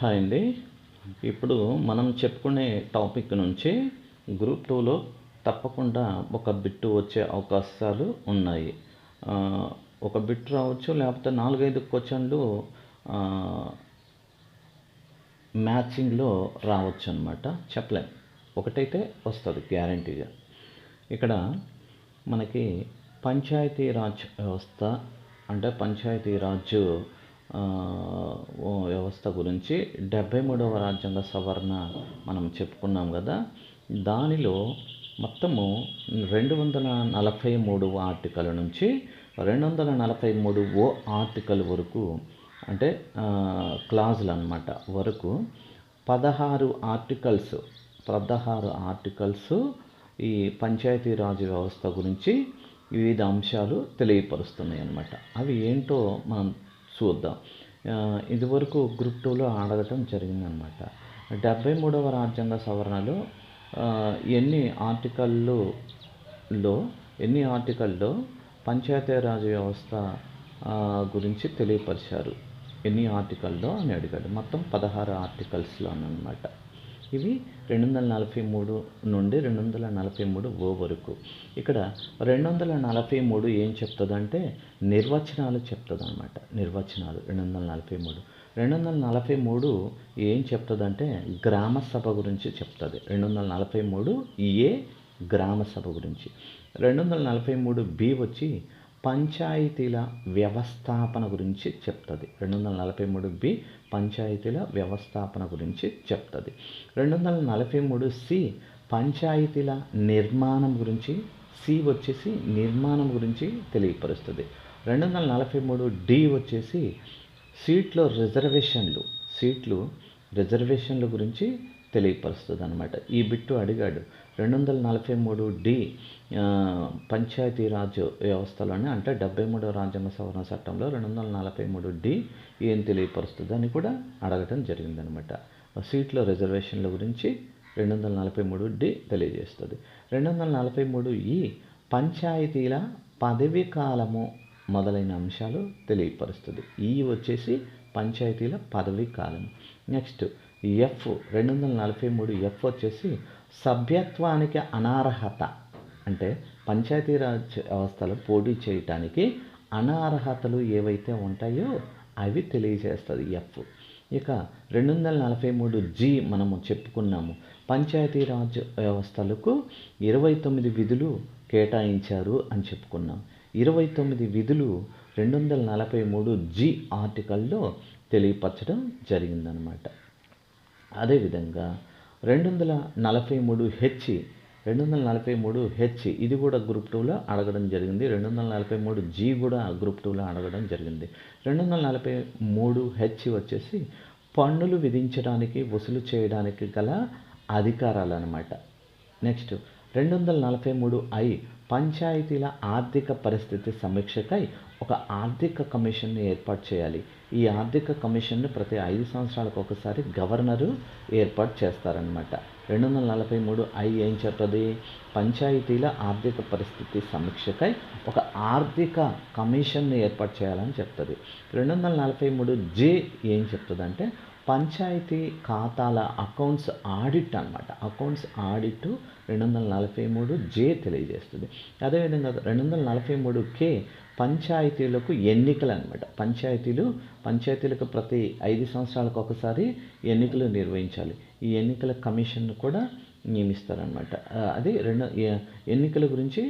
Hi అండి. ఇప్పుడు మనం చెప్పుకునే టాపిక్ నుంచి గ్రూప్ టూలో తప్పకుండా ఒక బిట్టు వచ్చే అవకాశాలు ఉన్నాయి. ఒక బిట్ రావచ్చు లేకపోతే నాలుగైదు క్వశ్చన్లు మ్యాచింగ్లో రావచ్చు అనమాట చెప్పలేం. ఒకటైతే వస్తుంది గ్యారంటీగా. ఇక్కడ మనకి పంచాయతీ రాజ్ వ్యవస్థ అంటే పంచాయతీ రాజ్ వ్యవస్థ గురించి డెబ్భై మూడవ రాజ్యాంగ సవరణ మనం చెప్పుకున్నాం కదా. దానిలో మొత్తము రెండు వందల నలభై మూడు ఆర్టికల్ నుంచి రెండు వందల నలభై మూడు ఓ ఆర్టికల్ వరకు అంటే క్లాజులు అనమాట వరకు పదహారు ఆర్టికల్స్ పదహారు ఆర్టికల్స్ ఈ పంచాయతీరాజ్ వ్యవస్థ గురించి వివిధ అంశాలు తెలియపరుస్తున్నాయి అన్నమాట అవి ఏంటో మనం చూద్దాం. ఇదివరకు గ్రూప్ టూలో ఆడగటం జరిగిందనమాట డెబ్బై మూడవ రాజ్యాంగ సవరణలో ఎన్ని ఆర్టికల్లో ఎన్ని ఆర్టికల్లో పంచాయతీరాజ్ వ్యవస్థ గురించి తెలియపరిచారు? ఎన్ని ఆర్టికల్లో అని అడిగాడు. మొత్తం పదహారు ఆర్టికల్స్లో అనమాట ఇవి రెండు వందల నలభై మూడు నుండి రెండు వందల నలభై మూడు ఓ వరకు. ఇక్కడ రెండు వందల నలభై మూడు ఏం చెప్తుందంటే నిర్వచనాలు చెప్తుంది అనమాట నిర్వచనాలు రెండు వందల నలభై మూడు. రెండు వందల నలభై మూడు ఏం చెప్తుందంటే గ్రామ సభ గురించి చెప్తుంది. రెండు వందల నలభై మూడు ఏ గ్రామ సభ గురించి. రెండు వందల నలభై మూడు బి వచ్చి పంచాయతీల వ్యవస్థాపన గురించి చెప్తుంది. రెండు వందల నలభై మూడు బి పంచాయతీల వ్యవస్థాపన గురించి చెప్తుంది. రెండు వందల నలభై మూడు సి పంచాయతీల నిర్మాణం గురించి సి వచ్చేసి నిర్మాణం గురించి తెలియపరుస్తుంది. రెండు వందల నలభై మూడు డి వచ్చేసి సీట్లో రిజర్వేషన్లు సీట్లు రిజర్వేషన్ల గురించి తెలియపరుస్తుంది అనమాట ఈ బిట్టు అడిగాడు రెండు వందల నలభై మూడు డి పంచాయతీరాజ్ వ్యవస్థలోనే అంటే డెబ్బై మూడవ రాజ్యాంగ సవరణ చట్టంలో రెండు వందల నలభై మూడు డి ఏం తెలియపరుస్తుంది అని కూడా అడగటం జరిగిందనమాట సీట్ల రిజర్వేషన్ల గురించి రెండు వందల నలభై మూడు డి తెలియజేస్తుంది. రెండు వందల నలభై మూడు ఈ పంచాయతీల పదవీ కాలము మొదలైన అంశాలు తెలియపరుస్తుంది. ఈ వచ్చేసి పంచాయతీల పదవీ కాలం నెక్స్ట్ ఎఫ్ రెండు వందల నలభై మూడు ఎఫ్ వచ్చేసి సభ్యత్వానికి అనార్హత. అంటే పంచాయతీరాజ్ వ్యవస్థలో పోటీ చేయటానికి అనార్హతలు ఏవైతే ఉంటాయో అవి తెలియజేస్తుంది ఎఫ్ ఇక రెండు వందల నలభై మూడు జి మనము చెప్పుకున్నాము. పంచాయతీరాజ్ వ్యవస్థలకు ఇరవై తొమ్మిది విధులు కేటాయించారు అని చెప్పుకున్నాం. ఇరవై తొమ్మిది విధులు రెండు వందల నలభై మూడు జి ఆర్టికల్లో తెలియపరచడం జరిగిందనమాట అదేవిధంగా రెండు వందల నలభై మూడు హెచ్ రెండు వందల నలభై మూడు హెచ్ ఇది కూడా గ్రూప్ టూలో అడగడం జరిగింది. రెండు వందల నలభై మూడు జీ కూడా గ్రూప్ టూలో అడగడం జరిగింది. రెండు వందల నలభై మూడు హెచ్ వచ్చేసి పన్నులు విధించడానికి వసూలు చేయడానికి గల అధికారాలు అనమాట నెక్స్ట్ రెండు వందల నలభై మూడు ఐ పంచాయతీల ఆర్థిక పరిస్థితి సమీక్షకై ఒక ఆర్థిక కమిషన్ని ఏర్పాటు చేయాలి. ఈ ఆర్థిక కమిషన్ను ప్రతి ఐదు సంవత్సరాలకు ఒకసారి గవర్నరు ఏర్పాటు చేస్తారనమాట రెండు వందల నలభై మూడు ఐ ఏం చెప్తుంది పంచాయతీల ఆర్థిక పరిస్థితి సమీక్షకై ఒక ఆర్థిక కమిషన్ను ఏర్పాటు చేయాలని చెప్తుంది. రెండు వందల నలభై మూడు జే ఏం చెప్తుంది అంటే పంచాయతీ ఖాతాల అకౌంట్స్ ఆడిట్ అనమాట అకౌంట్స్ ఆడిట్ రెండు వందల నలభై మూడు జే తెలియజేస్తుంది. అదేవిధంగా రెండు వందల నలభై మూడు కే పంచాయతీలకు ఎన్నికలు అనమాట పంచాయతీలు పంచాయతీలకు ప్రతి ఐదు సంవత్సరాలకు ఒకసారి ఎన్నికలు నిర్వహించాలి. ఈ ఎన్నికల కమిషన్ కూడా నియమిస్తారనమాట అది రెండు ఎన్నికల గురించి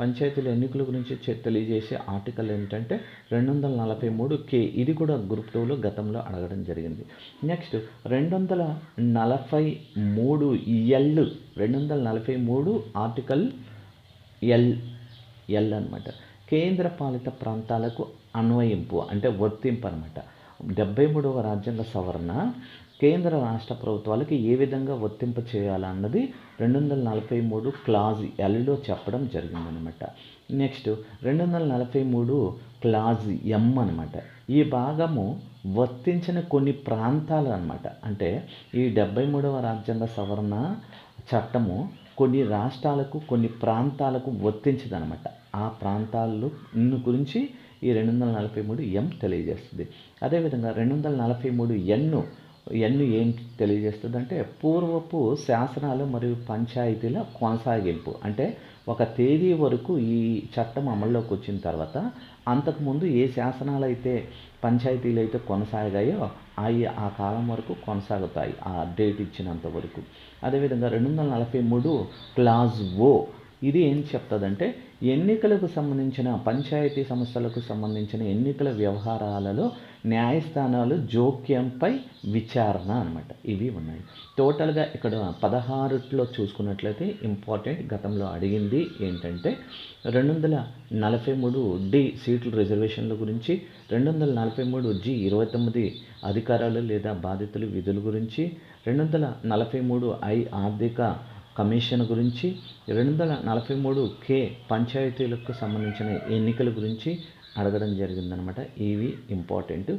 పంచాయతీల ఎన్నికల గురించి తెలియజేసే ఆర్టికల్ ఏంటంటే రెండు వందల నలభై మూడు కే ఇది కూడా గ్రూప్ టూలో గతంలో అడగడం జరిగింది. నెక్స్ట్ రెండు వందల నలభై మూడు ఎల్ రెండు వందల నలభై మూడు ఆర్టికల్ ఎల్ ఎల్ అనమాట కేంద్ర పాలిత ప్రాంతాలకు అన్వయింపు అంటే వర్తింపు అనమాట డెబ్బై మూడవ రాజ్యాంగ సవరణ కేంద్ర రాష్ట్ర ప్రభుత్వాలకి ఏ విధంగా వర్తింప చేయాలన్నది రెండు వందల నలభై మూడు క్లాజ్ ఎల్లో చెప్పడం జరిగిందనమాట నెక్స్ట్ రెండు వందల నలభై మూడు క్లాజ్ ఎం అనమాట ఈ భాగము వర్తించిన కొన్ని ప్రాంతాలు అనమాట అంటే ఈ డెబ్బై మూడవ రాజ్యాంగ సవరణ చట్టము కొన్ని రాష్ట్రాలకు కొన్ని ప్రాంతాలకు వర్తించదనమాట ఆ ప్రాంతాలు గురించి ఈ రెండు వందల నలభై మూడు ఎం తెలియజేస్తుంది. అదేవిధంగా రెండు వందల నలభై మూడు ఎన్ను ఇవన్నీ ఏం తెలియజేస్తుందంటే పూర్వపు శాసనాలు మరియు పంచాయతీల కొనసాగింపు. అంటే ఒక తేదీ వరకు ఈ చట్టం అమల్లోకి వచ్చిన తర్వాత అంతకుముందు ఏ శాసనాలు అయితే పంచాయతీలు అయితే కొనసాగాయో అవి ఆ కాలం వరకు కొనసాగుతాయి ఆ డేట్ ఇచ్చినంత వరకు. అదేవిధంగా రెండు వందల నలభై మూడు క్లాజ్ ఓ ఇది ఏం చెప్తుందంటే ఎన్నికలకు సంబంధించిన పంచాయతీ సంస్థలకు సంబంధించిన ఎన్నికల వ్యవహారాలలో న్యాయస్థానాలు జోక్యంపై విచారణ అనమాట ఇవి ఉన్నాయి. టోటల్గా ఇక్కడ పదహారులో చూసుకున్నట్లయితే ఇంపార్టెంట్ గతంలో అడిగింది ఏంటంటే రెండు వందల నలభై మూడు డి సీట్ల రిజర్వేషన్ల గురించి రెండు వందల నలభై మూడు జి ఇరవై తొమ్మిది అధికారాలు లేదా బాధితులు విధుల గురించి రెండు వందల నలభై మూడు ఐ ఆర్థిక కమిషన్ గురించి రెండు వందల నలభై మూడు కే పంచాయతీలకు సంబంధించిన ఎన్నికల గురించి అడగడం జరిగిందనమాట. ఇవి ఇంపార్టెంట్